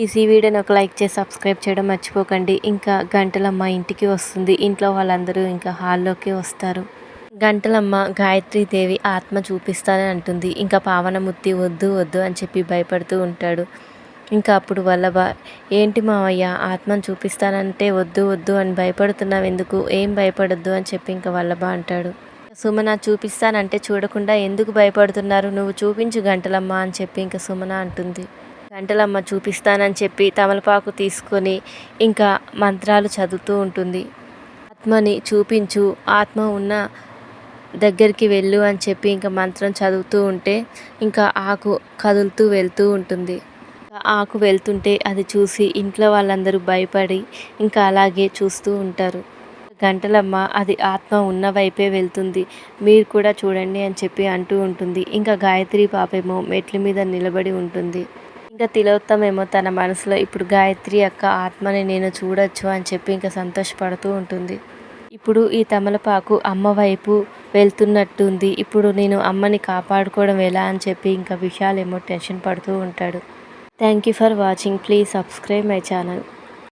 Please ఈ వీడియోని ఒక లైక్ చేసి సబ్స్క్రైబ్ చేయడం మర్చిపోకండి. ఇంకా గంటలమ్మ ఇంటికి వస్తుంది. ఇంట్లో వాళ్ళందరూ ఇంకా హాల్లోకి వస్తారు. గంటలమ్మ గాయత్రీదేవి ఆత్మ చూపిస్తానని అంటుంది. ఇంకా పావనముత్తి వద్దు వద్దు అని చెప్పి భయపడుతూ ఉంటాడు. ఇంకా అప్పుడు వల్లభ ఏంటి మావయ్య ఆత్మను చూపిస్తానంటే వద్దు వద్దు అని భయపడుతున్నావు ఎందుకు? ఏం భయపడొద్దు? అని చెప్పి ఇంకా వల్లభ అంటాడు. సుమన చూపిస్తానంటే చూడకుండా ఎందుకు భయపడుతున్నారు? నువ్వు చూపించు గంటలమ్మ అని చెప్పి ఇంకా సుమన అంటుంది. గంటలమ్మ చూపిస్తానని చెప్పి తమలపాకు తీసుకొని ఇంకా మంత్రాలు చదువుతూ ఉంటుంది. ఆత్మని చూపించు ఆత్మ ఉన్న దగ్గరికి వెళ్ళు అని చెప్పి ఇంకా మంత్రం చదువుతూ ఉంటే ఇంకా ఆకు కదులుతూ వెళ్తూ ఉంటుంది. ఆకు వెళ్తుంటే అది చూసి ఇంట్లో వాళ్ళందరూ భయపడి ఇంకా అలాగే చూస్తూ ఉంటారు. గంటలమ్మ అది ఆత్మ ఉన్న వైపే వెళ్తుంది. మీరు కూడా చూడండి అని చెప్పి అంటూ ఉంటుంది. ఇంకా గాయత్రి పాపేమో మెట్ల మీద నిలబడి ఉంటుంది. ఇంకా తిలోత్తమేమో తన మనసులో ఇప్పుడు గాయత్రి యొక్క ఆత్మని నేను చూడొచ్చు అని చెప్పి ఇంకా సంతోషపడుతూ ఉంటుంది. ఇప్పుడు ఈ తమలపాకు అమ్మ వైపు వెళ్తున్నట్టుంది. ఇప్పుడు నేను అమ్మని కాపాడుకోవడం ఎలా అని చెప్పి ఇంకా విశాల్ ఏమో టెన్షన్ పడుతూ ఉంటాడు. Thank you for watching. Please subscribe my channel.